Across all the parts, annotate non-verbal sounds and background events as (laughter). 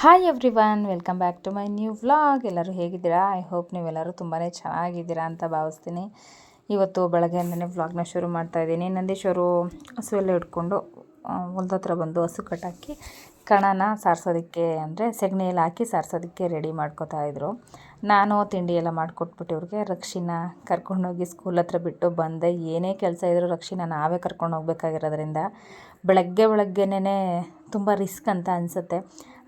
Hi everyone welcome back to my new vlog ಎಲ್ಲರೂ ಹೇಗಿದ್ದೀರಾ? I hope ನೀವೆಲ್ಲರೂ ತುಂಬಾ ಚೆನ್ನಾಗಿದ್ದೀರಾ ಅಂತ ಭಾವಿಸ್ತೀನಿ. ಇವತ್ತು ಬೆಳಗ್ಗೆಯಿಂದನೇ ವ್ಲಾಗ್ನ ಶುರು ಮಾಡ್ತಾ ಇದ್ದೀನಿ. ನಂದೀಶ್ವರು ಹಸು ಎಲ್ಲ ಇಟ್ಕೊಂಡು ಹೊಲ್ದ ಹತ್ರ ಬಂದು ಹಸು ಕಟ್ಟಾಕಿ ಕಣನ ಸಾರಿಸೋದಕ್ಕೆ ಅಂದರೆ ಸೆಗಣಿಯಲ್ಲಿ ಹಾಕಿ ಸಾರಿಸೋದಕ್ಕೆ ರೆಡಿ ಮಾಡ್ಕೋತಾ ಇದ್ರು. ನಾನು ತಿಂಡಿ ಎಲ್ಲ ಮಾಡಿಕೊಟ್ಬಿಟ್ಟು ಇವ್ರಿಗೆ ರಕ್ಷಿನ ಕರ್ಕೊಂಡೋಗಿ ಸ್ಕೂಲ್ ಹತ್ರ ಬಿಟ್ಟು ಬಂದೆ. ಏನೇ ಕೆಲಸ ಇದ್ದರೂ ರಕ್ಷಿನ ನಾವೇ ಕರ್ಕೊಂಡು ಹೋಗ್ಬೇಕಾಗಿರೋದ್ರಿಂದ ಬೆಳಗ್ಗೆ ಬೆಳಗ್ಗೆನೇ ತುಂಬ ರಿಸ್ಕ್ ಅಂತ ಅನಿಸುತ್ತೆ.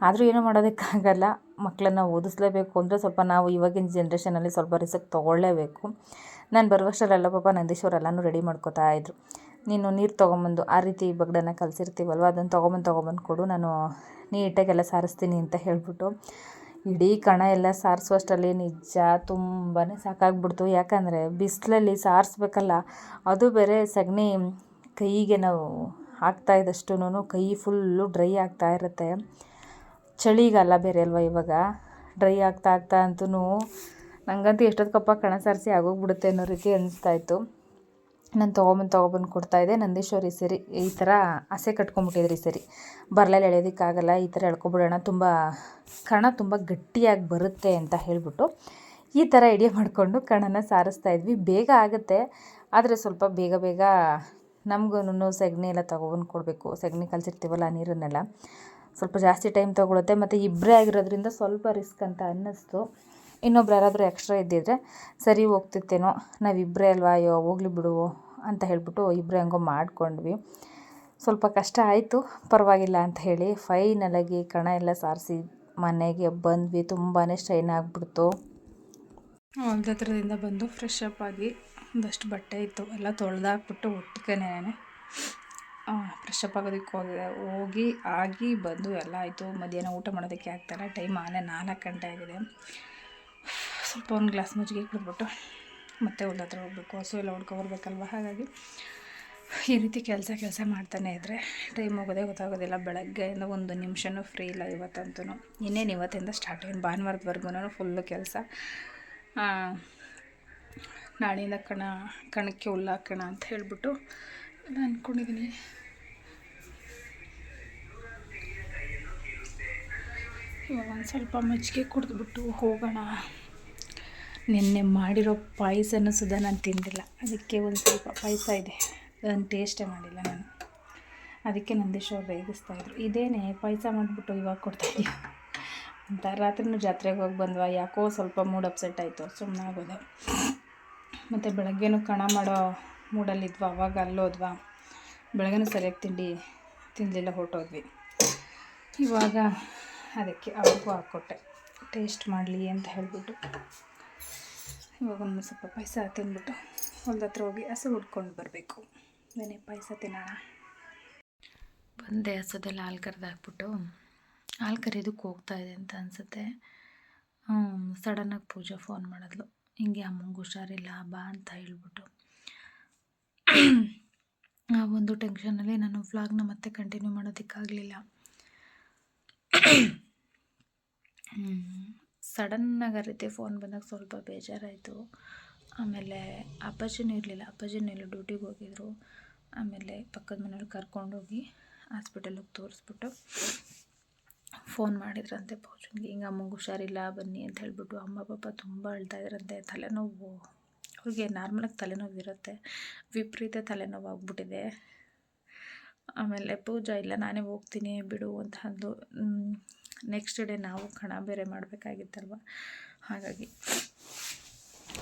ಆದರೂ ಏನೂ ಮಾಡೋದಕ್ಕಾಗಲ್ಲ. ಮಕ್ಕಳನ್ನ ಓದಿಸ್ಲೇಬೇಕು ಅಂದರೆ ಸ್ವಲ್ಪ ನಾವು ಇವಾಗಿನ ಜನ್ರೇಷನಲ್ಲಿ ಸ್ವಲ್ಪ ರಿಸ್ಕ್ ತೊಗೊಳ್ಳೇಬೇಕು. ನಾನು ಬರುವಷ್ಟರಲ್ಲ ಪಾಪ ನಂದೀಶ್ವರ ಎಲ್ಲನೂ ರೆಡಿ ಮಾಡ್ಕೋತಾ ಇದ್ರು. ನೀನು ನೀರು ತೊಗೊಂಬಂದು ಆ ರೀತಿ ಬಗ್ಡನ್ನ ಕಲಸಿರ್ತೀವಲ್ವ? ಅದನ್ನು ತೊಗೊಂಬಂದು ತೊಗೊಂಬಂದು ಕೊಡು. ನಾನು ನೀಟಾಗೆಲ್ಲ ಸಾರಿಸ್ತೀನಿ ಅಂತ ಹೇಳಿಬಿಟ್ಟು ಇಡೀ ಕಣ ಎಲ್ಲ ಸಾರಿಸುವಷ್ಟರಲ್ಲಿ ನಿಜ ತುಂಬಾ ಸಾಕಾಗ್ಬಿಡ್ತು. ಯಾಕಂದರೆ ಬಿಸಿಲಲ್ಲಿ ಸಾರಿಸ್ಬೇಕಲ್ಲ, ಅದು ಬೇರೆ ಸಗಣಿ ಕೈಗೆ ನಾವು ಹಾಕ್ತಾ ಇದ್ದಷ್ಟು ಕೈ ಫುಲ್ಲು ಡ್ರೈ ಆಗ್ತಾ ಇರುತ್ತೆ. ಚಳಿಗಾಲ ಬೇರೆ ಅಲ್ವಾ ಇವಾಗ? ಡ್ರೈ ಆಗ್ತಾ ಆಗ್ತಾ ಅಂತೂ ನನಗಂತೂ ಎಷ್ಟೊತ್ಕಪ್ಪ ಕಣ ಸಾರಿಸಿ ಆಗೋಗ್ಬಿಡುತ್ತೆ ಅನ್ನೋ ರೀತಿ ಅನಿಸ್ತಾಯಿತ್ತು ನಾನು ತೊಗೊಂಬಂದು ತೊಗೊಬಂದು ಕೊಡ್ತಾಯಿದ್ದೆ ನಂದೀಶ್ವರಿ ಸರಿ, ಈ ಥರ ಹಸೆ ಕಟ್ಕೊಂಬಿಟ್ಟಿದ್ರಿ ಸರಿ. ಬರಲಲ್ಲಿ ಎಳೆಯೋದಕ್ಕಾಗಲ್ಲ, ಈ ಥರ ಎಳ್ಕೊಬಿಡೋಣ. ತುಂಬ ಕಣ ತುಂಬ ಗಟ್ಟಿಯಾಗಿ ಬರುತ್ತೆ ಅಂತ ಹೇಳಿಬಿಟ್ಟು ಈ ಥರ ಐಡಿಯಾ ಮಾಡಿಕೊಂಡು ಕಣನ ಸಾರಿಸ್ತಾ ಇದ್ವಿ. ಬೇಗ ಆಗುತ್ತೆ, ಆದರೆ ಸ್ವಲ್ಪ ಬೇಗ ಬೇಗ ನಮಗೂ ಸೆಗಣಿ ಎಲ್ಲ ತೊಗೊಬಂದು ಕೊಡಬೇಕು. ಸೆಗಣಿ ಕಲಿಸಿರ್ತೀವಲ್ಲ ನೀರನ್ನೆಲ್ಲ. ಸ್ವಲ್ಪ ಜಾಸ್ತಿ ಟೈಮ್ ತೊಗೊಳುತ್ತೆ. ಮತ್ತು ಇಬ್ಬರೇ ಆಗಿರೋದ್ರಿಂದ ಸ್ವಲ್ಪ ರಿಸ್ಕ್ ಅಂತ ಅನ್ನಿಸ್ತು. ಇನ್ನೊಬ್ರು ಯಾರಾದರೂ ಎಕ್ಸ್ಟ್ರಾ ಇದ್ದಿದ್ರೆ, ಸರಿ ಹೋಗ್ತಿತ್ತೇನೋ ನಾವಿಬ್ಬರೇ ಅಲ್ವಾ, ಅಯ್ಯೋ, ಹೋಗ್ಲಿ ಬಿಡು, ಅಂತ ಹೇಳಿಬಿಟ್ಟು ಇಬ್ಬರೇ ಹಂಗೋ ಮಾಡಿಕೊಂಡ್ವಿ. ಸ್ವಲ್ಪ ಕಷ್ಟ ಆಯಿತು. ಪರವಾಗಿಲ್ಲ ಅಂತ ಹೇಳಿ ಫೈನಲಾಗಿ ಕಣ ಎಲ್ಲ ಸಾರಿಸಿ ಮನೆಗೆ ಬಂದ್ವಿ. ತುಂಬಾ ಸ್ಟ್ರೈನ್ ಆಗಿಬಿಡ್ತು. ಹೊಲ್ದ ಹತ್ರದಿಂದ ಬಂದು ಫ್ರೆಶ್ ಅಪ್ ಆಗಿ ಒಂದಷ್ಟು ಬಟ್ಟೆ ಇತ್ತು. ಎಲ್ಲ ತೊಳೆದಾಕ್ಬಿಟ್ಟು ಒಟ್ಟಿಗೆನೇ. ಫ್ರೆಶ್ ಅಪ್ ಆಗೋದಕ್ಕೆ ಹೋಗಿದೆ ಹೋಗಿ ಆಗಿ ಬಂದು ಎಲ್ಲ ಆಯಿತು. ಮಧ್ಯಾಹ್ನ ಊಟ ಮಾಡೋದಕ್ಕೆ ಆಗ್ತಾಯಿಲ್ಲ ಟೈಮ್ ಆನೆ ನಾಲ್ಕು ಗಂಟೆ ಆಗಿದೆ. ಸ್ವಲ್ಪ ಒಂದು ಗ್ಲಾಸ್ ಮಜ್ಜಿಗೆ ಕುಡಿದ್ಬಿಟ್ಟು ಮತ್ತೆ ಹೊಲ್ದ ಹತ್ರ ಹೋಗ್ಬೇಕು. ಹಸು ಎಲ್ಲ ಹೊಡ್ಕೊಬರ್ಬೇಕಲ್ವ ಹಾಗಾಗಿ ಈ ರೀತಿ ಕೆಲಸ ಕೆಲಸ ಮಾಡ್ತಾನೆ ಇದ್ದರೆ ಟೈಮ್ ಹೋಗೋದೇ ಗೊತ್ತಾಗೋದಿಲ್ಲ. ಬೆಳಗ್ಗೆಯಿಂದ ಒಂದು ನಿಮಿಷವೂ ಫ್ರೀ ಇಲ್ಲ ಇವತ್ತಂತೂ ಇನ್ನೇನು ಇವತ್ತಿಂದ ಸ್ಟಾರ್ಟ್ ಏನು? ಭಾನುವಾರದವರೆಗೂ ಫುಲ್ಲು ಕೆಲಸ. ನಾಳೆಯಿಂದ ಕಣ, ಕಣಕ್ಕೆ ಹುಲ್ಲಾಕೋಣ ಅಂತ ಹೇಳಿಬಿಟ್ಟು ಎಲ್ಲ ಅಂದ್ಕೊಂಡಿದ್ದೀನಿ ಇವಾಗ ಒಂದು ಸ್ವಲ್ಪ ಮಜ್ಜಿಗೆ ಕುಡಿದ್ಬಿಟ್ಟು ಹೋಗೋಣ. ನಿನ್ನೆ ಮಾಡಿರೋ ಪಾಯಸನೂ ಸುಧಾ ನಾನು ತಿಂದಿಲ್ಲ. ಅದಕ್ಕೆ ಒಂದು ಸ್ವಲ್ಪ ಪಾಯಸ ಇದೆ. ಅದನ್ನು ಟೇಸ್ಟೇ ಮಾಡಿಲ್ಲ ನಾನು. ಅದಕ್ಕೆ ನಂದೀಶ್ವರ್ ರೇಗಿಸ್ತಾಯಿದ್ರು ಇದೇನೇ ಪಾಯಸ ಮಾಡಿಬಿಟ್ಟು ಇವಾಗ ಕೊಡ್ತಾಯಿದ್ದೀವಿ ಅಂತ ರಾತ್ರಿನೂ ಜಾತ್ರೆಗೆ ಹೋಗಿ ಬಂದ್ವಾ? ಯಾಕೋ ಸ್ವಲ್ಪ ಮೂಡ್ ಅಪ್ಸೆಟ್ ಆಯಿತು. ಸುಮ್ಮನೆ ಆಗೋದೆ. ಮತ್ತು ಬೆಳಗ್ಗೆನೂ ಕಣ ಮಾಡೋ ಮೂಡಲ್ಲಿದ್ವಾ ಅವಾಗ ಅಲ್ಲೋದ್ವಾ ಬೆಳಗ್ಗೆನೂ ಸರಿಯಾಗಿ ತಿಂಡಿ ತಿನ್ನಲಿಲ್ಲ ಹೊರಟೋದ್ವಿ. ಇವಾಗ ಅದಕ್ಕೆ ಅವ್ರಿಗೂ ಹಾಕ್ಕೊಟ್ಟೆ. ಟೇಸ್ಟ್ ಮಾಡಲಿ ಅಂತ ಹೇಳಿಬಿಟ್ಟು ಇವಾಗ ಒಂದು ಸ್ವಲ್ಪ ಪಾಯಸ ತಿಂದ್ಬಿಟ್ಟು ಹೊಲ್ದ ಹತ್ರ ಹೋಗಿ ಹಸು ಹುಡ್ಕೊಂಡು ಬರಬೇಕು. ನೆನೆ ಪಾಯಸ ತಿನ್ನೋಣ. ಬಂದೆ ಹಸದೆಲ್ಲ ಹಾಲು ಕರೆದು ಹಾಕ್ಬಿಟ್ಟು ಹಾಲು ಕರೆಯೋದಕ್ಕೆ ಹೋಗ್ತಾ ಇದೆ ಅಂತ ಅನಿಸುತ್ತೆ. ಸಡನ್ನಾಗಿ ಪೂಜಾ ಫೋನ್ ಮಾಡಿದ್ಲು. ಹಿಂಗೆ ಅಮ್ಮಂಗೆ ಹುಷಾರಿಲ್ಲ, ಬಾ ಅಂತ ಹೇಳ್ಬಿಟ್ಟು. ಆ ಒಂದು ಟೆನ್ಷನಲ್ಲಿ ನಾನು ವ್ಲಾಗ್ನ ಮತ್ತೆ ಕಂಟಿನ್ಯೂ ಮಾಡೋದಕ್ಕಾಗಲಿಲ್ಲ. ಸಡನ್ನಾಗಿ ಆ ರೀತಿ ಫೋನ್ ಬಂದಾಗ ಸ್ವಲ್ಪ ಬೇಜಾರಾಯಿತು. ಆಮೇಲೆ ಅಪ್ಪಾಜಿನೂ ಇರಲಿಲ್ಲ. ಅಪ್ಪಾಜಿನೂ ಎಲ್ಲ ಡ್ಯೂಟಿಗೆ ಹೋಗಿದ್ರು. ಆಮೇಲೆ ಪಕ್ಕದ ಮನೇಲಿ ಕರ್ಕೊಂಡೋಗಿ ಹಾಸ್ಪಿಟಲಿಗೆ ತೋರಿಸ್ಬಿಟ್ಟು ಫೋನ್ ಮಾಡಿದ್ರಂತೆ ಪೌಚನ್ಗೆ ಹಿಂಗೆ ಅಮ್ಮಂಗೆ ಹುಷಾರಿಲ್ಲ, ಬನ್ನಿ ಅಂತ ಹೇಳಿಬಿಟ್ಟು ಅಮ್ಮ ಪಾಪ ತುಂಬ ಅಳ್ತಾ ಇದ್ರಂತೆ ತಲೆನೋವು ಅವ್ರಿಗೆ ನಾರ್ಮಲಾಗಿ ತಲೆನೋವು ಇರುತ್ತೆ ವಿಪರೀತ ತಲೆನೋವು ಆಗ್ಬಿಟ್ಟಿದೆ ಆಮೇಲೆ ಪೂಜಾ, ಇಲ್ಲ ನಾನೇ ಹೋಗ್ತೀನಿ, ಬಿಡು ಅಂತ ಅಂದು ನೆಕ್ಸ್ಟ್ ಡೇ ನಾವು ಕಣ ಬೇರೆ ಮಾಡಬೇಕಾಗಿತ್ತಲ್ವ? ಹಾಗಾಗಿ,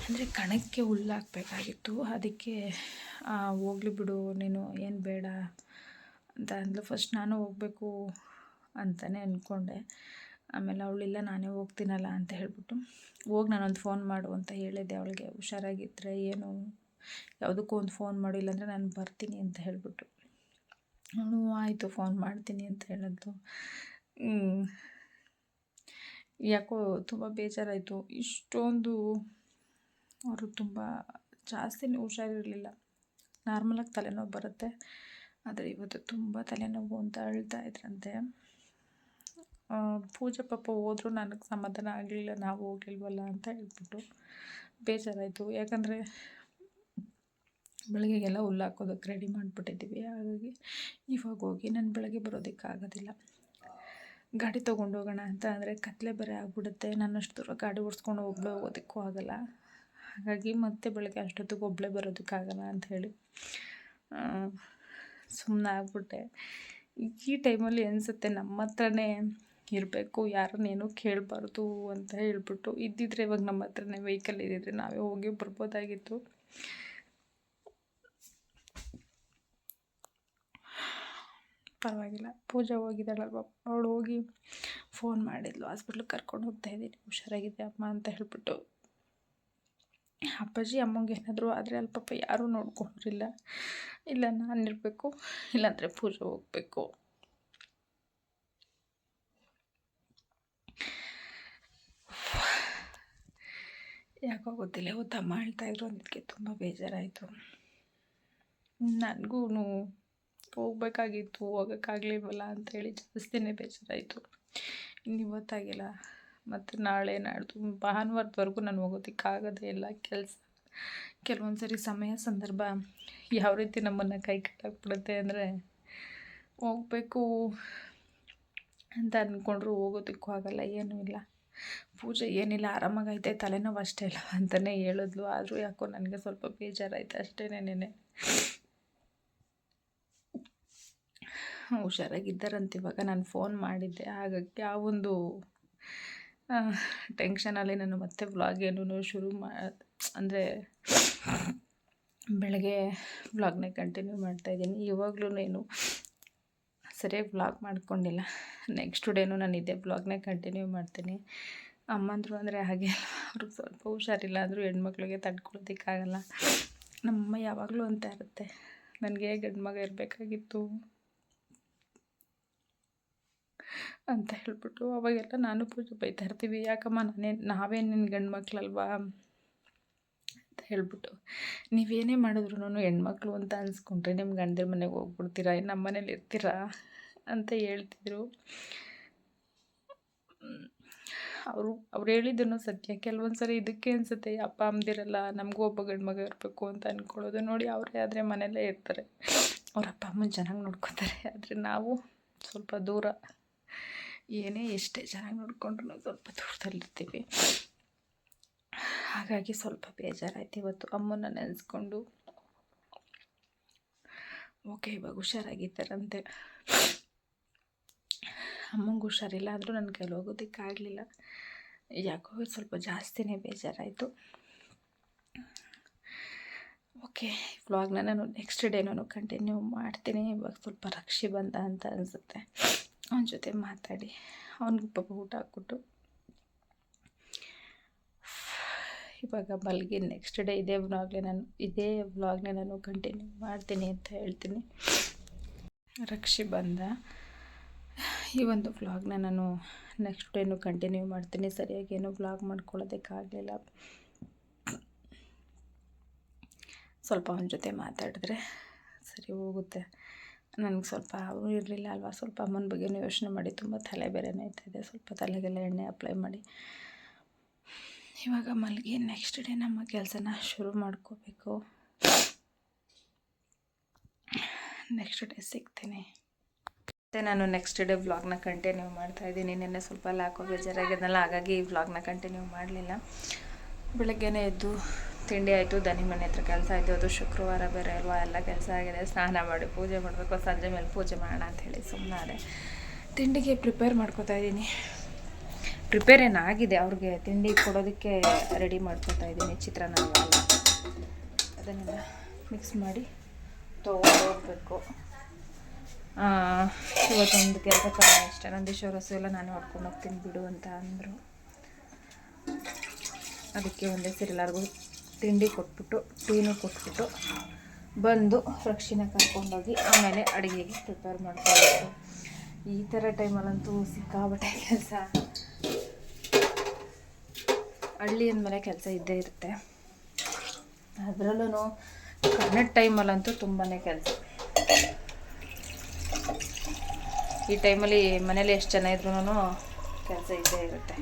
ಅಂದರೆ ಕಣಕ್ಕೆ ಹುಲ್ಲು ಹಾಕಬೇಕಾಗಿತ್ತು. ಅದಕ್ಕೆ ಹೋಗ್ಲಿ ಬಿಡು, ನೀನು ಏನು ಬೇಡ ಅಂತ ಅಂದ್ಲು. ಫಸ್ಟ್ ನಾನು ಹೋಗಬೇಕು ಅಂತಲೇ ಅಂದ್ಕೊಂಡೆ ಆಮೇಲೆ ಅವಳಿಲ್ಲ ನಾನೇ ಹೋಗ್ತೀನಲ್ಲ ಅಂತ ಹೇಳಿಬಿಟ್ಟು, ಹೋಗಿ ನಾನೊಂದು ಫೋನ್ ಮಾಡು ಅಂತ ಹೇಳಿದೆ ಅವಳಿಗೆ. ಹುಷಾರಾಗಿದ್ದರೆ ಏನು, ಯಾವುದಕ್ಕೂ ಒಂದು ಫೋನ್ ಮಾಡು, ಇಲ್ಲಾಂದರೆ ನಾನು ಬರ್ತೀನಿ ಅಂತ ಹೇಳಿಬಿಟ್ಟು ಅವಳು ಆಯಿತು ಫೋನ್ ಮಾಡ್ತೀನಿ ಅಂತ ಹೇಳಿದ್ಲು ಯಾಕೋ ತುಂಬ ಬೇಜಾರಾಯಿತು. ಇಷ್ಟೊಂದು ಅವರು ತುಂಬ ಜಾಸ್ತಿ ಹುಷಾರಿರಲಿಲ್ಲ. ನಾರ್ಮಲಾಗಿ ತಲೆನೋವು ಬರುತ್ತೆ. ಆದರೆ ಇವತ್ತು ತುಂಬ ತಲೆನೋವು ಅಂತ ಅಳ್ತಾ ಇದ್ರಂತೆ. ಪೂಜೆ ಪಾಪ ಹೋದರೂ ನನಗೆ ಸಮಾಧಾನ ಆಗಲಿಲ್ಲ, ನಾವು ಹೋಗಿಲ್ವಲ್ಲ ಅಂತ ಹೇಳ್ಬಿಟ್ಟು ಬೇಜಾರಾಯಿತು. ಯಾಕಂದರೆ ಬೆಳಗ್ಗೆಗೆಲ್ಲ ಹುಲ್ಲು ಹಾಕೋದಕ್ಕೆ ರೆಡಿ ಮಾಡಿಬಿಟ್ಟಿದ್ದೀವಿ. ಹಾಗಾಗಿ ಇವಾಗ ಹೋಗಿ ನಾನು ಬೆಳಗ್ಗೆ ಬರೋದಕ್ಕಾಗೋದಿಲ್ಲ. ಗಾಡಿ ತೊಗೊಂಡು ಹೋಗೋಣ ಅಂತ ಅಂದರೆ ಕತ್ಲೆ ಬೇರೆ ಆಗ್ಬಿಡುತ್ತೆ. ನನ್ನಷ್ಟು ದೂರ ಗಾಡಿ ಓಡಿಸ್ಕೊಂಡು ಒಬ್ಬಳೇ ಹೋಗೋದಕ್ಕೂ ಆಗೋಲ್ಲ. ಹಾಗಾಗಿ ಮತ್ತೆ ಬೆಳಗ್ಗೆ ಅಷ್ಟೊತ್ತಿಗೆ ಒಬ್ಬಳೇ ಬರೋದಕ್ಕಾಗಲ್ಲ ಅಂತ ಹೇಳಿ ಸುಮ್ಮನೆ ಆಗ್ಬಿಟ್ಟೆ. ಈ ಟೈಮಲ್ಲಿ ಅನಿಸುತ್ತೆ ನಮ್ಮ ಹತ್ರನೇ ಇರಬೇಕು, ಯಾರನ್ನೇನು ಕೇಳಬಾರ್ದು ಅಂತ ಹೇಳ್ಬಿಟ್ಟು ಇದ್ದಿದ್ರೆ ಇವಾಗ ನಮ್ಮ ಹತ್ರನೇ ವೆಹಿಕಲ್ ಇದ್ದಿದ್ರೆ ನಾವೇ ಹೋಗಿ ಬರ್ಬೋದಾಗಿತ್ತು. ಪರವಾಗಿಲ್ಲ. ಪೂಜೆ ಹೋಗಿದ್ದಾಳಲ್ವ? ಅವಳು ಹೋಗಿ ಫೋನ್ ಮಾಡಿದ್ಲು. ಹಾಸ್ಪಿಟ್ಲಿಗೆ ಕರ್ಕೊಂಡು ಹೋಗ್ತಾ ಇದ್ದೀನಿ. ಹುಷಾರಾಗಿದೆ ಅಮ್ಮ ಅಂತ ಹೇಳ್ಬಿಟ್ಟು. ಅಪ್ಪಾಜಿ ಅಮ್ಮಂಗೆ ಏನಾದರೂ ಆದರೆ ಅಲ್ಲಿ ಪಾಪ ಯಾರೂ ಇಲ್ಲ ನಾನಿರಬೇಕು ಇಲ್ಲಾಂದರೆ ಪೂಜೆ ಹೋಗಬೇಕು. ಯಾಕೋ ಗೊತ್ತಿಲ್ಲ. ಅಮ್ಮ ಹೇಳ್ತಾಯಿದ್ರು ಅದಕ್ಕೆ ತುಂಬ ಬೇಜಾರಾಯಿತು. ನನಗೂ ಹೋಗ್ಬೇಕಾಗಿತ್ತು ಹೋಗೋಕ್ಕಾಗ್ಲಿಲ್ವಲ್ಲ ಅಂಥೇಳಿ ಜಾಸ್ತಿನೇ ಬೇಜಾರಾಯಿತು. ಇನ್ನು ಇವತ್ತಾಗಿಲ್ಲ ಮತ್ತು ನಾಳೆ ನಾಡ್ದು ಭಾನುವಾರದವರೆಗೂ ನಾನು ಹೋಗೋದಕ್ಕಾಗೋದೇ ಇಲ್ಲ ಕೆಲಸ. ಕೆಲವೊಂದು ಸರಿ ಸಮಯ ಸಂದರ್ಭ ಯಾವ ರೀತಿ ನಮ್ಮನ್ನು ಕೈ ಕಟ್ಟಾಕ್ಬಿಡುತ್ತೆ ಅಂದರೆ ಹೋಗಬೇಕು ಅಂತ ಅಂದ್ಕೊಂಡ್ರು ಹೋಗೋದಕ್ಕೂ ಆಗಲ್ಲ, ಏನೂ ಇಲ್ಲ. ಪೂಜೆ ಏನಿಲ್ಲ, ಆರಾಮಾಗೈತೆ, ತಲೆನೋವು ಅಷ್ಟೇ ಇಲ್ಲ ಅಂತಲೇ ಹೇಳಿದ್ಲು. ಆದರೂ ಯಾಕೋ ನನಗೆ ಸ್ವಲ್ಪ ಬೇಜಾರಾಯ್ತು ಅಷ್ಟೇ ನೆನೆ ಹುಷಾರಾಗಿದ್ದಾರಂತ ಇವಾಗ. ನಾನು ಫೋನ್ ಮಾಡಿದ್ದೆ. ಹಾಗಾಗಿ ಆ ಒಂದು ಟೆನ್ಷನಲ್ಲಿ ನಾನು ಮತ್ತೆ ವ್ಲಾಗ್ ಏನೂ ಶುರು ಮಾ, ಅಂದರೆ ಬೆಳಗ್ಗೆ ವ್ಲಾಗ್ನೇ ಕಂಟಿನ್ಯೂ ಮಾಡ್ತಾಯಿದ್ದೀನಿ ಇವಾಗಲೂ ಏನು ಸರಿಯಾಗಿ ವ್ಲಾಗ್ ಮಾಡ್ಕೊಂಡಿಲ್ಲ. ನೆಕ್ಸ್ಟ್ ಡೇನು ನಾನು ಇದೇ ವ್ಲಾಗ್ನೇ ಕಂಟಿನ್ಯೂ ಮಾಡ್ತೀನಿ. ಅಮ್ಮಂದರು ಅಂದರೆ ಹಾಗೆ ಅವ್ರಿಗೆ ಸ್ವಲ್ಪ ಹುಷಾರಿಲ್ಲ. ಆದರೂ ಹೆಣ್ಮಕ್ಳಿಗೆ ತಡ್ಕೊಳ್ಳೋದಕ್ಕಾಗಲ್ಲ ನಮ್ಮಮ್ಮ ಯಾವಾಗಲೂ ಅಂತ ಇರುತ್ತೆ. ನನಗೆ ಗಂಡು ಮಗ ಇರಬೇಕಾಗಿತ್ತು. ಅಂತ ಹೇಳ್ಬಿಟ್ಟು ಅವಾಗೆಲ್ಲ ನಾನು ಪೂಜೆ ಬೈತಾ ಇರ್ತೀವಿ ಯಾಕಮ್ಮ, ನಾನೇ, ನಾವೇ ನಿನ್ನ ಗಂಡು ಮಕ್ಕಳಲ್ವಾ ಅಂತ ಹೇಳ್ಬಿಟ್ಟು, ನೀವೇನೇ ಮಾಡಿದ್ರು ಹೆಣ್ಮಕ್ಳು ಅಂತ ಅನ್ಸ್ಕೊಂಡ್ರೆ ನಿಮ್ಮ ಗಂಡರ ಮನೆಗೆ ಹೋಗ್ಬಿಡ್ತೀರಾ? ನಮ್ಮ ಮನೇಲಿ ಇರ್ತೀರಾ? ಅಂತ ಹೇಳ್ತಿದ್ರು. ಅವರು, ಅವ್ರು ಹೇಳಿದ್ರು ಸತ್ಯ. ಕೆಲವೊಂದು ಸರಿ ಇದಕ್ಕೆ ಅನಿಸುತ್ತೆ, ಅಪ್ಪ, ಅಮ್ಮದಿರಲ್ಲ, ನಮಗೂ ಒಬ್ಬ ಗಂಡು ಮಗ ಇರಬೇಕು ಅಂತ ಅಂದ್ಕೊಳ್ಳೋದು ನೋಡಿ, ಅವರೇ ಆದರೆ ಮನೆಯಲ್ಲೇ ಇರ್ತಾರೆ. ಅವ್ರ ಅಪ್ಪ, ಅಮ್ಮನ ಚೆನ್ನಾಗಿ ನೋಡ್ಕೋತಾರೆ. ಆದರೆ ನಾವು ಸ್ವಲ್ಪ ದೂರ. ಏನೇ ಎಷ್ಟೇ ಚೆನ್ನಾಗಿ ನೋಡಿಕೊಂಡ್ರು ಸ್ವಲ್ಪ ದೂರದಲ್ಲಿರ್ತೀವಿ. ಹಾಗಾಗಿ ಸ್ವಲ್ಪ ಬೇಜಾರಾಯ್ತು ಇವತ್ತು. ಅಮ್ಮನ ನೆನೆಸ್ಕೊಂಡು, ಓಕೆ, ಇವಾಗ ಹುಷಾರಾಗಿದ್ದಾರಂತೆ. ಅಮ್ಮಂಗೆ ಹುಷಾರಿಲ್ಲ, ಆದರೂ ನನ್ನ ಕೈಲಿ ಹೋಗೋದಕ್ಕಾಗಲಿಲ್ಲ ಯಾಕೋ ಸ್ವಲ್ಪ ಜಾಸ್ತಿನೇ ಬೇಜಾರಾಯಿತು. ಓಕೆ, ವ್ಲಾಗ್ನ ನಾನು ನೆಕ್ಸ್ಟ್ ಡೇ ನಾನು ಕಂಟಿನ್ಯೂ ಮಾಡ್ತೀನಿ. ಇವಾಗ ಸ್ವಲ್ಪ ರಕ್ಷೆ ಬಂದ ಅಂತ ಅನಿಸುತ್ತೆ. ಅವನ ಜೊತೆ ಮಾತಾಡಿ. ಅವನಿಗೆ ಪಾಪ ಊಟ ಹಾಕ್ಬಿಟ್ಟು, ಇವಾಗ ಮಲಗಿ ನೆಕ್ಸ್ಟ್ ಡೇ ಇದೇ ವ್ಲಾಗ್ನೇ ನಾನು, ಇದೇ ವ್ಲಾಗ್ನೇ ನಾನು ಕಂಟಿನ್ಯೂ ಮಾಡ್ತೀನಿ ಅಂತ ಹೇಳ್ತೀನಿ. ರಕ್ಷೆ ಬಂದ. ಈ ಒಂದು ವ್ಲಾಗ್ನ ನಾನು ನೆಕ್ಸ್ಟ್ ಡೇನು ಕಂಟಿನ್ಯೂ ಮಾಡ್ತೀನಿ. ಸರಿಯಾಗಿ ಏನೂ ವ್ಲಾಗ್ ಮಾಡ್ಕೊಳ್ಳೋದಕ್ಕಾಗಲಿಲ್ಲ. ಸ್ವಲ್ಪ ಅವನ ಜೊತೆ ಮಾತಾಡಿದ್ರೆ ಸರಿ ಹೋಗುತ್ತೆ. ನನಗೆ ಸ್ವಲ್ಪ ಇರಲಿಲ್ಲ ಅಲ್ವಾ? ಸ್ವಲ್ಪ ಅಮ್ಮನ ಬಗ್ಗೆನೂ ಯೋಚನೆ ಮಾಡಿ, ತುಂಬ ತಲೆ ಬೇರೆ ಇದೆ ಸ್ವಲ್ಪ ತಲೆಗೆಲ್ಲ ಎಣ್ಣೆ ಅಪ್ಲೈ ಮಾಡಿ. ಇವಾಗ ಮಲಗಿ ನೆಕ್ಸ್ಟ್ ಡೇ ನಮ್ಮ ಕೆಲಸನ ಶುರು ಮಾಡ್ಕೋಬೇಕು. ನೆಕ್ಸ್ಟ್ ಡೇ ಸಿಗ್ತೀನಿ. ಮತ್ತು ನಾನು ನೆಕ್ಸ್ಟ್ ಡೇ ವ್ಲಾಗ್ನ ಕಂಟಿನ್ಯೂ ಮಾಡ್ತಾಯಿದ್ದೀನಿ ನಿನ್ನೆ ಸ್ವಲ್ಪ ಲ್ಯಾಕೋ ಬೇಜಾರಾಗಿದ್ದಲ್ಲ ಹಾಗಾಗಿ ಈ ವ್ಲಾಗ್ನ ಕಂಟಿನ್ಯೂ ಮಾಡಲಿಲ್ಲ. ಬೆಳಗ್ಗೆನೇ ಎದ್ದು ತಿಂಡಿ ಆಯಿತು, ದನಿ ಮನೆ ಹತ್ರ ಕೆಲಸ ಆಯಿತು, ಅದು ಶುಕ್ರವಾರ ಬೇರೆ ಅಲ್ವಾ, ಎಲ್ಲ ಕೆಲಸ ಆಗಿದೆ, ಸ್ನಾನ ಮಾಡಿ ಪೂಜೆ ಮಾಡಬೇಕು, ಸಂಜೆ ಮೇಲೆ ಪೂಜೆ ಮಾಡೋಣ ಅಂಥೇಳಿ ಸುಮ್ಮನೆ ತಿಂಡಿಗೆ ಪ್ರಿಪೇರ್ ಮಾಡ್ಕೋತಾ ಇದ್ದೀನಿ. ಪ್ರಿಪೇರ್ ಏನಾಗಿದೆ? ಅವ್ರಿಗೆ ತಿಂಡಿ ಕೊಡೋದಕ್ಕೆ ರೆಡಿ ಮಾಡ್ಕೋತಾ ಇದ್ದೀನಿ, ಚಿತ್ರಾನ್ನ ಅದನ್ನೆಲ್ಲ ಮಿಕ್ಸ್ ಮಾಡಿ ಹೋಗಬೇಕು. ಇವತ್ತೊಂದು ಕೆಲಸ ಕಾರಣ ಇಷ್ಟ ನಂದೀಶ್ವರ ಹಸು ಎಲ್ಲ ನಾನು ಹೊಡ್ಕೊಂಡು ಹೋಗ್ತೀನಿ ಬಿಡು ಅಂತ ಅಂದರು. ಅದಕ್ಕೆ ಒಂದೇ ಸರಿ ಎಲ್ಲರಿಗೂ ತಿಂಡಿ ಕೊಟ್ಬಿಟ್ಟು, ಟೀನು ಕೊಟ್ಬಿಟ್ಟು ಬಂದು ರಕ್ಷಣೆ ಕರ್ಕೊಂಡೋಗಿ ಆಮೇಲೆ ಅಡುಗೆಗೆ ಪ್ರಿಪೇರ್ ಮಾಡ್ಕೊಳ್ಬೇಕು ಈ ಥರ ಟೈಮಲ್ಲಂತೂ ಸಿಕ್ಕಾಬಟ್ಟೆ ಕೆಲಸ. ಹಳ್ಳಿ ಅಂದಮೇಲೆ ಕೆಲಸ ಇದ್ದೇ ಇರುತ್ತೆ. ಅದರಲ್ಲೂ ಕನ್ನಡ ಟೈಮಲ್ಲಂತೂ ತುಂಬಾ ಕೆಲಸ. ಈ ಟೈಮಲ್ಲಿ ಮನೇಲಿ ಎಷ್ಟು ಜನ ಇದ್ರೂ ಕೆಲಸ ಇದ್ದೇ ಇರುತ್ತೆ.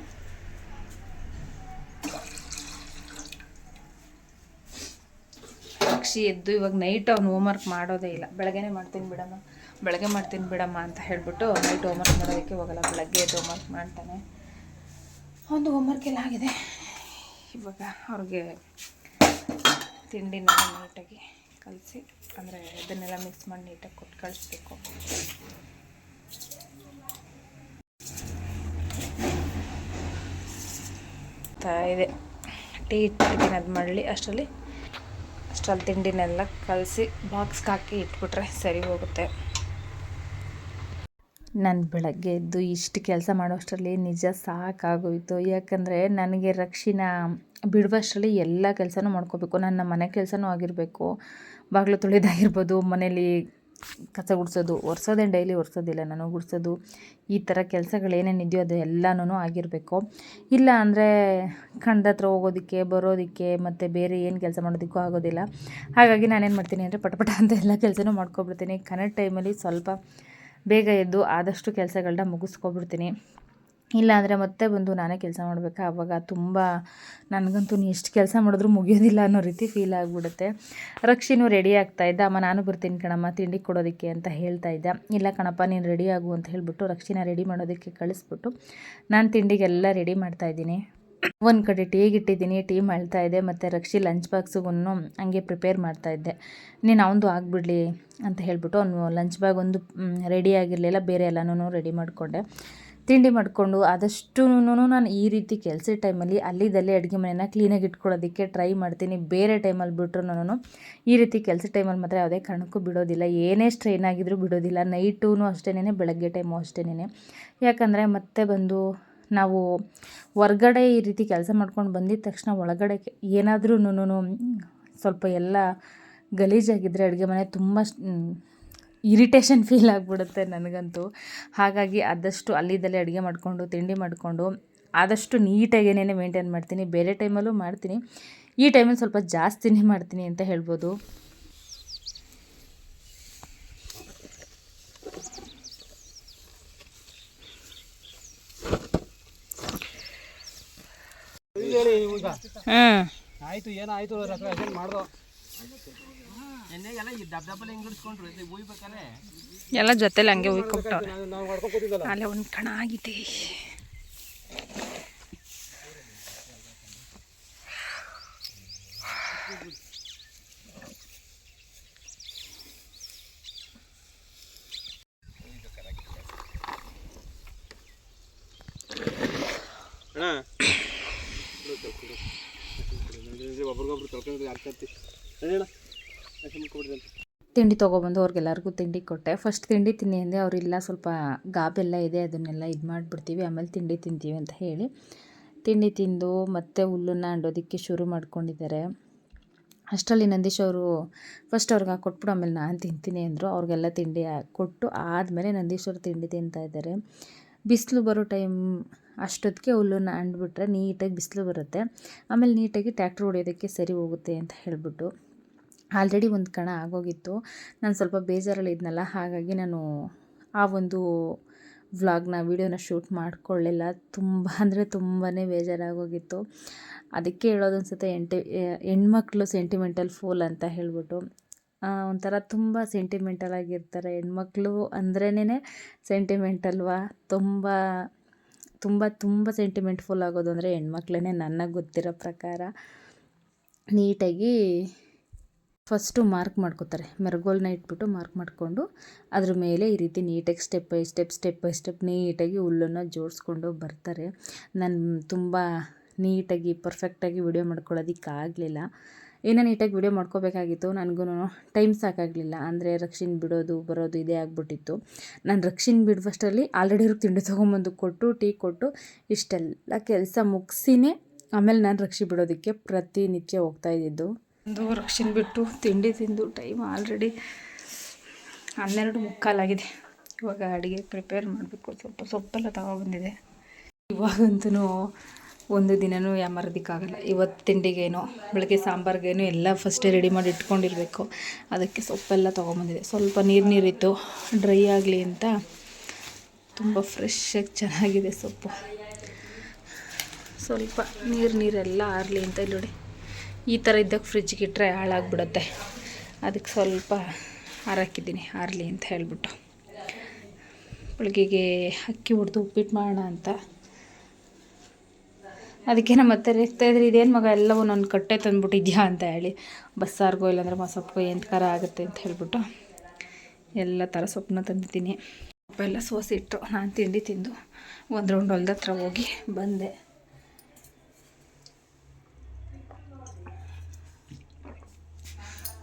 ಪಕ್ಷಿ ಎದ್ದು ಇವಾಗ ನೈಟ್ ಅವ್ನು ಹೋಮ್ವರ್ಕ್ ಮಾಡೋದೇ ಇಲ್ಲ. ಬೆಳಗ್ಗೆನೇ ಮಾಡ್ತೀನಿ ಬಿಡಮ್ಮ. ಬೆಳಗ್ಗೆ ಮಾಡ್ತೀನಿ ಬಿಡಮ್ಮ ಅಂತ ಹೇಳಿಬಿಟ್ಟು ನೈಟ್ ಹೋಮ್ವರ್ಕ್ ಮಾಡೋದಕ್ಕೆ ಹೋಗಲ್ಲ ಬೆಳಗ್ಗೆ ಎದ್ದು ಹೋಮ್ವರ್ಕ್ ಮಾಡ್ತಾನೆ. ಒಂದು ಹೋಮ್ವರ್ಕ್ ಎಲ್ಲ ಆಗಿದೆ. ಇವಾಗ ಅವ್ರಿಗೆ ತಿಂಡಿನ ನೀಟಾಗಿ ಕಲಸಿ, ಅಂದರೆ ಇದನ್ನೆಲ್ಲ ಮಿಕ್ಸ್ ಮಾಡಿ ನೀಟಾಗಿ ಕೊಟ್ಟು ಕಳಿಸ್ಬೇಕು. ಇದೆ. ಟೀ ಇಟ್ಟಿದ್ದೀನಿ ಅದು ಮಾಡಲಿ ಅಷ್ಟರಲ್ಲಿ. ಅಷ್ಟರಲ್ಲಿ ತಿಂಡಿನೆಲ್ಲ ಕಲಸಿ ಬಾಕ್ಸ್ಗೆ ಹಾಕಿ ಇಟ್ಬಿಟ್ರೆ ಸರಿ ಹೋಗುತ್ತೆ. ನಾನು ಬೆಳಗ್ಗೆ ಎದ್ದು ಇಷ್ಟು ಕೆಲಸ ಮಾಡೋಷ್ಟರಲ್ಲಿ ನಿಜ ಸಾಕಾಗೋಯಿತು. ಯಾಕಂದರೆ ನನಗೆ ರಕ್ಷಿನ ಬಿಡುವಷ್ಟರಲ್ಲಿ ಎಲ್ಲ ಕೆಲಸನೂ ಮಾಡ್ಕೋಬೇಕು. ನನ್ನ ಮನೆ ಕೆಲಸನೂ ಆಗಿರಬೇಕು. ಬಾಗಿಲು ತೊಳೆದಾಗಿರ್ಬೋದು ಮನೇಲಿ ಕಸ ಗುಡಿಸೋದು, ಒರೆಸೋದೇನು ಡೈಲಿ ಒರೆಸೋದಿಲ್ಲ, ನಾನು ಗುಡಿಸೋದು, ಈ ಥರ ಕೆಲಸಗಳೇನೇನಿದೆಯೋ ಅದು ಎಲ್ಲನೂ ಆಗಿರಬೇಕು. ಇಲ್ಲ ಅಂದರೆ ಕಣ್ಣದ ಹತ್ರ ಹೋಗೋದಕ್ಕೆ, ಬರೋದಕ್ಕೆ, ಮತ್ತು ಬೇರೆ ಏನು ಕೆಲಸ ಮಾಡೋದಕ್ಕೂ ಆಗೋದಿಲ್ಲ. ಹಾಗಾಗಿ ನಾನೇನು ಮಾಡ್ತೀನಿ ಅಂದರೆ ಪಟಪಟ ಅಂತ ಎಲ್ಲ ಕೆಲಸನೂ ಮಾಡ್ಕೊಬಿಡ್ತೀನಿ. ಕನ್ನಡ ಟೈಮಲ್ಲಿ ಸ್ವಲ್ಪ ಬೇಗ ಎದ್ದು ಆದಷ್ಟು ಕೆಲಸಗಳನ್ನ ಮುಗಿಸ್ಕೊಬಿಡ್ತೀನಿ. ಇಲ್ಲಾಂದರೆ ಮತ್ತೆ ಬಂದು ನಾನೇ ಕೆಲಸ ಮಾಡಬೇಕಾ? ಆವಾಗ ತುಂಬ ನನಗಂತೂ ಎಷ್ಟು ಕೆಲಸ ಮಾಡಿದ್ರೂ ಮುಗಿಯೋದಿಲ್ಲ ಅನ್ನೋ ರೀತಿ ಫೀಲ್ ಆಗಿಬಿಡುತ್ತೆ. ರಕ್ಷಿನೂ ರೆಡಿ ಆಗ್ತಾ ಇದ್ದೆ. ಅಮ್ಮ, ನಾನು ಬರ್ತೀನಿ ಕಣಮ್ಮ, ತಿಂಡಿ ಕೊಡೋದಕ್ಕೆ ಅಂತ ಹೇಳ್ತಾ ಇದ್ದ. ಇಲ್ಲ ಕಣಪ್ಪ, ನೀನು ರೆಡಿ ಆಗು ಅಂತ ಹೇಳಿಬಿಟ್ಟು ರಕ್ಷಿನ ರೆಡಿ ಮಾಡೋದಕ್ಕೆ ಕಳಿಸ್ಬಿಟ್ಟು ನಾನು ತಿಂಡಿಗೆಲ್ಲ ರೆಡಿ ಮಾಡ್ತಾಯಿದ್ದೀನಿ ಒಂದು ಕಡೆ ಟೀಗೆ ಇಟ್ಟಿದ್ದೀನಿ ಟೀ ಮಾಡ್ತಾ ಇದ್ದೆ ಮತ್ತು ರಕ್ಷಿ ಲಂಚ್ ಬಾಕ್ಸಿಗೂ ಹಂಗೆ ಪ್ರಿಪೇರ್ ಮಾಡ್ತಾ ಇದ್ದೆ. ನೀನು ಅವನದು ಆಗಿಬಿಡ್ಲಿ ಅಂತ ಹೇಳಿಬಿಟ್ಟು ಅವನು ಲಂಚ್ ಬ್ಯಾಗ್ ಒಂದು ರೆಡಿ ಆಗಿರಲಿಲ್ಲ, ಬೇರೆ ಎಲ್ಲನೂ ರೆಡಿ ಮಾಡಿಕೊಂಡೆ. ತಿಂಡಿ ಮಾಡಿಕೊಂಡು ಆದಷ್ಟು ನಾನು ಈ ರೀತಿ ಕೆಲಸ ಟೈಮಲ್ಲಿ ಅಲ್ಲಿದ್ದಲ್ಲಿ ಅಡುಗೆ ಮನೆನ ಕ್ಲೀನಾಗಿ ಇಟ್ಕೊಳ್ಳೋದಕ್ಕೆ ಟ್ರೈ ಮಾಡ್ತೀನಿ. ಬೇರೆ ಟೈಮಲ್ಲಿ ಬಿಟ್ಟರು ನಾನು ಈ ರೀತಿ ಕೆಲಸ ಟೈಮಲ್ಲಿ ಮಾತ್ರ ಯಾವುದೇ ಕಾರಣಕ್ಕೂ ಬಿಡೋದಿಲ್ಲ. ಏನೇ ಸ್ಟ್ರೈನ್ ಆಗಿದ್ರೂ ಬಿಡೋದಿಲ್ಲ. ನೈಟೂ ಅಷ್ಟೇನೇ ಬೆಳಗ್ಗೆ ಟೈಮು ಅಷ್ಟೇನೇ ಯಾಕಂದರೆ ಮತ್ತೆ ಬಂದು ನಾವು ಹೊರ್ಗಡೆ ಈ ರೀತಿ ಕೆಲಸ ಮಾಡ್ಕೊಂಡು ಬಂದಿದ ತಕ್ಷಣ ಒಳಗಡೆ ಏನಾದರೂ ಸ್ವಲ್ಪ ಎಲ್ಲ ಗಲೀಜಾಗಿದ್ದರೆ ಅಡುಗೆ ಮನೆ ತುಂಬ ಇರಿಟೇಷನ್ ಫೀಲ್ ಆಗಿಬಿಡುತ್ತೆ ನನಗಂತೂ. ಹಾಗಾಗಿ ಆದಷ್ಟು ಅಲ್ಲಿದ್ದಲ್ಲೇ ಅಡುಗೆ ಮಾಡಿಕೊಂಡು ತಿಂಡಿ ಮಾಡಿಕೊಂಡು ಆದಷ್ಟು ನೀಟಾಗೇನೇ ಮೇಂಟೈನ್ ಮಾಡ್ತೀನಿ ಬೇರೆ ಟೈಮಲ್ಲೂ ಮಾಡ್ತೀನಿ. ಈ ಟೈಮಲ್ಲಿ ಸ್ವಲ್ಪ ಜಾಸ್ತಿನೇ ಮಾಡ್ತೀನಿ ಅಂತ ಹೇಳ್ಬೋದು. ಹ್ಞೂ ಆಯಿತು ಏನಾಯ್ತು ಮಾಡ್ದೋ? ಎಲ್ಲ ಜೊತೆಲಿ ಹಂಗೆ ಉಯ್ಕೊಬಿಟ್ಟವ್ರೆ ಎಲ್ಲ ನಾವು ಮಾಡ್ಕೊಂಡು ಕೂತಿದ್ದಲ್ಲ ಅಲ್ಲೇ ಒಂದು ಕಣ ಆಗಿದೆ. ಅಣ್ಣ. ಒಬ್ರಿಗೊಬ್ರು ಕಳ್ಕೊಂಡ್ರೆ ಯಾರು ಕತ್ತಿ ಅಣ್ಣ. ತಿಂಡಿ ತೊಗೊಬಂದು ಅವ್ರಿಗೆಲ್ಲರಿಗೂ ತಿಂಡಿ ಕೊಟ್ಟೆ. ಫಸ್ಟ್ ತಿಂಡಿ ತಿನ್ನಿ ಅಂದರೆ ಅವರಿಲ್ಲ, ಸ್ವಲ್ಪ ಗಾಬೆಲ್ಲ ಇದೆ, ಅದನ್ನೆಲ್ಲ ಇದು ಮಾಡಿಬಿಡ್ತೀವಿ, ಆಮೇಲೆ ತಿಂಡಿ ತಿಂತೀವಿ ಅಂತ ಹೇಳಿ. ತಿಂಡಿ ತಿಂದು ಮತ್ತೆ ಹುಲ್ಲನ್ನು ಆಂಡೋದಕ್ಕೆ ಶುರು ಮಾಡ್ಕೊಂಡಿದ್ದಾರೆ. ಅಷ್ಟರಲ್ಲಿ ನಂದೀಶ್ ಅವರು ಫಸ್ಟ್ ಅವ್ರಿಗೆ ಕೊಟ್ಬಿಟ್ಟು ಆಮೇಲೆ ನಾನು ತಿಂತೀನಿ ಅಂದರು. ಅವ್ರಿಗೆಲ್ಲ ತಿಂಡಿ ಕೊಟ್ಟು ಆದಮೇಲೆ ನಂದೀಶ್ ಅವರು ತಿಂಡಿ ತಿಂತಾ ಇದ್ದಾರೆ. ಬಿಸಿಲು ಬರೋ ಟೈಮ್ ಅಷ್ಟೊತ್ತಿಗೆ ಹುಲ್ಲನ್ನು ಅಂಡ್ಬಿಟ್ರೆ ನೀಟಾಗಿ ಬಿಸಿಲು ಬರುತ್ತೆ. ಆಮೇಲೆ ನೀಟಾಗಿ ಟ್ಯಾಕ್ಟ್ರ್ ಹೊಡೆಯೋದಕ್ಕೆ ಸರಿ ಹೋಗುತ್ತೆ ಅಂತ ಹೇಳಿಬಿಟ್ಟು. ಆಲ್ರೆಡಿ ಒಂದು ಕಣ ಆಗೋಗಿತ್ತು. ನಾನು ಸ್ವಲ್ಪ ಬೇಜಾರಲ್ಲಿ ಇದ್ನಲ್ಲ, ಹಾಗಾಗಿ ನಾನು ಆ ಒಂದು ವ್ಲಾಗ್ನ, ವೀಡಿಯೋನ ಶೂಟ್ ಮಾಡಿಕೊಳ್ಳಿಲ್ಲ ತುಂಬ ಅಂದರೆ ತುಂಬಾ ಬೇಜಾರಾಗೋಗಿತ್ತು. ಅದಕ್ಕೆ ಹೇಳೋದು ಅನ್ಸುತ್ತೆ ಎಂಟಿ ಹೆಣ್ಮಕ್ಳು ಸೆಂಟಿಮೆಂಟಲ್ ಫೂಲ್ ಅಂತ ಹೇಳ್ಬಿಟ್ಟು ಒಂಥರ ತುಂಬ ಸೆಂಟಿಮೆಂಟಲ್ ಆಗಿರ್ತಾರೆ. ಹೆಣ್ಮಕ್ಳು ಅಂದ್ರೇ ಸೆಂಟಿಮೆಂಟಲ್ವಾ? ತುಂಬ ತುಂಬ ತುಂಬ ಸೆಂಟಿಮೆಂಟ್ ಫುಲ್ ಆಗೋದು ಅಂದರೆ ಹೆಣ್ಮಕ್ಳೇ ನನಗೆ ಗೊತ್ತಿರೋ ಪ್ರಕಾರ. ನೀಟಾಗಿ ಫಸ್ಟು ಮಾರ್ಕ್ ಮಾಡ್ಕೋತಾರೆ. ಮೆರಗೋಲ್ನ ಇಟ್ಬಿಟ್ಟು ಮಾರ್ಕ್ ಮಾಡಿಕೊಂಡು ಅದ್ರ ಮೇಲೆ ಈ ರೀತಿ ನೀಟಾಗಿ step by step step by step ನೀಟಾಗಿ ಹುಲ್ಲನ್ನು ಜೋಡಿಸ್ಕೊಂಡು ಬರ್ತಾರೆ. ನಾನು ತುಂಬ ನೀಟಾಗಿ, ಪರ್ಫೆಕ್ಟಾಗಿ ವಿಡಿಯೋ ಮಾಡ್ಕೊಳ್ಳೋದಕ್ಕಾಗಲಿಲ್ಲ. ಏನೋ ನೀಟಾಗಿ ವಿಡಿಯೋ ಮಾಡ್ಕೋಬೇಕಾಗಿತ್ತು, ನನಗೂ ಟೈಮ್ ಸಾಕಾಗಲಿಲ್ಲ. ಅಂದರೆ ರಕ್ಷಿನ್ ಬಿಡೋದು, ಬರೋದು ಇದೇ ಆಗ್ಬಿಟ್ಟಿತ್ತು. ನಾನು ರಕ್ಷಿನ್ ಬಿಡುವಷ್ಟರಲ್ಲಿ ಆಲ್ರೆಡಿ ಅವ್ರಿಗೆ ತಿಂಡಿ ತೊಗೊಂಬಂದು ಕೊಟ್ಟು, ಟೀ ಕೊಟ್ಟು ಇಷ್ಟೆಲ್ಲ ಕೆಲಸ ಮುಗಿಸಿನೇ ಆಮೇಲೆ ನಾನು ರಕ್ಷಿ ಬಿಡೋದಕ್ಕೆ ಪ್ರತಿನಿತ್ಯ ಹೋಗ್ತಾ ಒಂದು ರಕ್ಷಿನ್ ಬಿಟ್ಟು ತಿಂಡಿ ತಿಂದು ಟೈಮ್ ಆಲ್ರೆಡಿ ಹನ್ನೆರಡು ಮುಕ್ಕಾಲಾಗಿದೆ ಇವಾಗ ಅಡುಗೆ ಪ್ರಿಪೇರ್ ಮಾಡಬೇಕು. ಸ್ವಲ್ಪ ಸೊಪ್ಪೆಲ್ಲ ತಗೊಬಂದಿದೆ ಇವಾಗಂತೂ ಒಂದು ದಿನವೂ ಯಾಮರೋದಕ್ಕಾಗಲ್ಲ. ಇವತ್ತು ತಿಂಡಿಗೇನೋ, ಬೆಳಗ್ಗೆ ಸಾಂಬಾರ್ಗೇನು ಎಲ್ಲ ಫಸ್ಟೇ ರೆಡಿ ಮಾಡಿ ಇಟ್ಕೊಂಡಿರಬೇಕು. ಅದಕ್ಕೆ ಸೊಪ್ಪೆಲ್ಲ ತೊಗೊಂಬಂದಿದೆ ಸ್ವಲ್ಪ ನೀರು ನೀರಿತ್ತು ಡ್ರೈ ಆಗಲಿ ಅಂತ ತುಂಬ ಫ್ರೆಶ್ಶಾಗಿ ಚೆನ್ನಾಗಿದೆ ಸೊಪ್ಪು. ಸ್ವಲ್ಪ ನೀರು ನೀರೆಲ್ಲ ಆರಲಿ ಅಂತ ಇಲ್ಲಿ ನೋಡಿ. ಈ ಥರ ಇದ್ದಾಗ ಫ್ರಿಜ್ಗೆ ಇಟ್ಟರೆ ಹಾಳಾಗ್ಬಿಡುತ್ತೆ. ಅದಕ್ಕೆ ಸ್ವಲ್ಪ ಹಾರಾಕಿದ್ದೀನಿ ಹಾರಲಿ ಅಂತ ಹೇಳಿಬಿಟ್ಟು. ಬೆಳಗ್ಗೆಗೆ ಅಕ್ಕಿ ಹುಡ್ದು ಉಪ್ಪಿಟ್ಟು ಮಾಡೋಣ ಅಂತ. ಅದಕ್ಕೆ ನಮ್ಮ ರೇಗ್ತಾ ಇದ್ರೆ, ಇದೇನು ಮಗ, ಎಲ್ಲವೂ ನನ್ನ ಕಟ್ಟೆ ತಂದುಬಿಟ್ಟಿದ್ಯಾ? ಅಂತ ಹೇಳಿ. ಬಸ್ಸಾರಿಗೋ ಇಲ್ಲಾಂದ್ರೆ ಮಸೊಪ್ಪು ಎಂಥ ಖರ ಆಗುತ್ತೆ? ಅಂತ ಹೇಳಿಬಿಟ್ಟು ಎಲ್ಲ ಥರ ಸೊಪ್ಪನ್ನ ತಂದಿದ್ದೀನಿ. ಸೊಪ್ಪೆಲ್ಲ ಸೋಸಿಟ್ಟು ನಾನು ತಿಂಡಿ ತಿಂದು ಒಂದು ರೌಂಡ್ ಹೊಲ್ದ ಹತ್ರ ಹೋಗಿ ಬಂದೆ.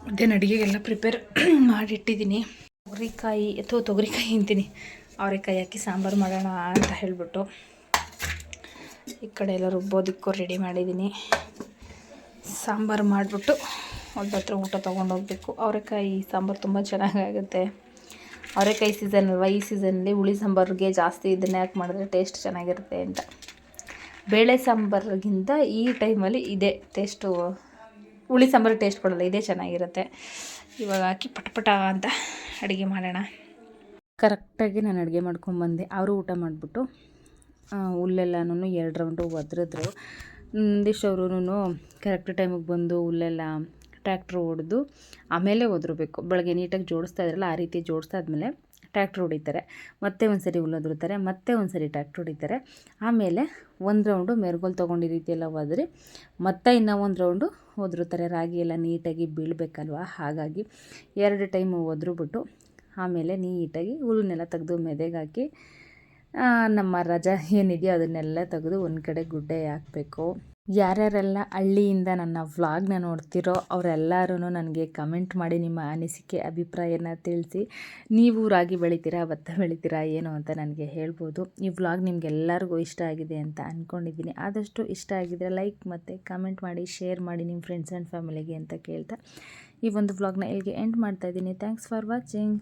ಮಧ್ಯಾಹ್ನ ಅಡುಗೆಗೆಲ್ಲ ಪ್ರಿಪೇರ್ (clears throat) ಮಾಡಿಟ್ಟಿದ್ದೀನಿ. ತೊಗರಿಕಾಯಿ ಅಥವಾ ತೊಗರಿಕಾಯಿ ಅಂತೀನಿ. ಅವರೆಕಾಯಿ ಹಾಕಿ ಸಾಂಬಾರು ಮಾಡೋಣ ಅಂತ ಹೇಳಿಬಿಟ್ಟು ಈ ಕಡೆ ಎಲ್ಲ ರುಬ್ಬೋದಕ್ಕೂ ರೆಡಿ ಮಾಡಿದ್ದೀನಿ. ಸಾಂಬಾರು ಮಾಡಿಬಿಟ್ಟು ಒಂದು ಹತ್ರ ಊಟ ತೊಗೊಂಡೋಗ್ಬೇಕು ಅವರೆಕಾಯಿ ಸಾಂಬಾರು ತುಂಬ ಚೆನ್ನಾಗಾಗುತ್ತೆ. ಅವರೆಕಾಯಿ ಸೀಸನ್ ಅಲ್ವಾ? ಈ ಸೀಸನಲ್ಲಿ ಹುಳಿ ಸಾಂಬಾರಿಗೆ ಜಾಸ್ತಿ ಇದನ್ನೇ ಹಾಕಿ ಮಾಡಿದ್ರೆ ಟೇಸ್ಟ್ ಚೆನ್ನಾಗಿರುತ್ತೆ ಅಂತ. ಬೇಳೆ ಸಾಂಬಾರಿಗಿಂತ ಈ ಟೈಮಲ್ಲಿ ಇದೇ ಟೇಸ್ಟು ಹುಳಿ ಸಾಂಬಾರು ಟೇಸ್ಟ್ ಕೊಡಲ್ಲ, ಇದೇ ಚೆನ್ನಾಗಿರುತ್ತೆ. ಇವಾಗ ಹಾಕಿ ಪಟಪಟ ಅಂತ ಅಡುಗೆ ಮಾಡೋಣ. ಕರೆಕ್ಟಾಗಿ ನಾನು ಅಡುಗೆ ಮಾಡ್ಕೊಂಬಂದೆ ಅವರು ಊಟ ಮಾಡಿಬಿಟ್ಟು ಹುಲ್ಲೆಲ್ಲನೂ ಎರಡು ರೌಂಡು ಒದ್ರಿದ್ರು. ನಂದೀಶ್ ಅವ್ರೂ ಕರೆಕ್ಟ್ ಟೈಮಿಗೆ ಬಂದು ಹುಲ್ಲೆಲ್ಲ ಟ್ರ್ಯಾಕ್ಟ್ರ್ ಹೊಡೆದು ಆಮೇಲೆ ಒದರಬೇಕು. ಬೆಳಗ್ಗೆ ನೀಟಾಗಿ ಜೋಡಿಸ್ತಾ ಇದ್ರಲ್ಲ, ಆ ರೀತಿ ಜೋಡಿಸಾದ್ಮೇಲೆ ಟ್ರ್ಯಾಕ್ಟ್ರ್ ಹೊಡಿತಾರೆ, ಮತ್ತೆ ಒಂದು ಸರಿ ಮತ್ತೆ ಒಂದು ಸರಿ ಟ್ಯಾಕ್ಟ್ರ್ ಹೊಡಿತಾರೆ. ಆಮೇಲೆ ಒಂದು ರೌಂಡು ಮೆರ್ಗೋಲ್ ತೊಗೊಂಡು ಈ ರೀತಿ ಎಲ್ಲ ಮತ್ತೆ ಇನ್ನೂ ಒಂದು ರೌಂಡು ಒದರುತ್ತಾರೆ ರಾಗಿ ಎಲ್ಲ ನೀಟಾಗಿ ಬೀಳಬೇಕಲ್ವ? ಹಾಗಾಗಿ ಎರಡು ಟೈಮು ಒದ್ರುಬಿಟ್ಟು ಆಮೇಲೆ ನೀಟಾಗಿ ಹುಲ್ಲನ್ನೆಲ್ಲ ತೆಗೆದು ಮೆದೆಗೆ ಹಾಕಿ ನಮ್ಮ ರಜಾ ಏನಿದೆಯೋ ಅದನ್ನೆಲ್ಲ ತೆಗೆದು ಒಂದು ಕಡೆ ಗುಡ್ಡೆ ಹಾಕಬೇಕು. ಯಾರ್ಯಾರೆಲ್ಲ ಹಳ್ಳಿಯಿಂದ ನನ್ನ ವ್ಲಾಗ್ನ ನೋಡ್ತಿರೋ ಅವರೆಲ್ಲರೂ ನನಗೆ ಕಮೆಂಟ್ ಮಾಡಿ ನಿಮ್ಮ ಅನಿಸಿಕೆ, ಅಭಿಪ್ರಾಯನ ತಿಳಿಸಿ. ನೀವು ರಾಗಿ ಬೆಳಿತೀರಾ ಭತ್ತ ಬೆಳಿತೀರಾ, ಏನು ಅಂತ ನನಗೆ ಹೇಳ್ಬೋದು. ಈ ವ್ಲಾಗ್ ನಿಮಗೆಲ್ಲರಿಗೂ ಇಷ್ಟ ಆಗಿದೆ ಅಂತ ಅಂದ್ಕೊಂಡಿದ್ದೀನಿ ಆದಷ್ಟು ಇಷ್ಟ ಆಗಿದರೆ ಲೈಕ್ ಮತ್ತು ಕಮೆಂಟ್ ಮಾಡಿ, ಶೇರ್ ಮಾಡಿ ನಿಮ್ಮ ಫ್ರೆಂಡ್ಸ್ ಆ್ಯಂಡ್ ಫ್ಯಾಮಿಲಿಗೆ ಅಂತ ಕೇಳ್ತಾ. ಈ ಒಂದು ವ್ಲಾಗ್ನ ಇಲ್ಲಿಗೆ ಎಂಡ್ ಮಾಡ್ತಾಯಿದ್ದೀನಿ ಥ್ಯಾಂಕ್ಸ್ ಫಾರ್ ವಾಚಿಂಗ್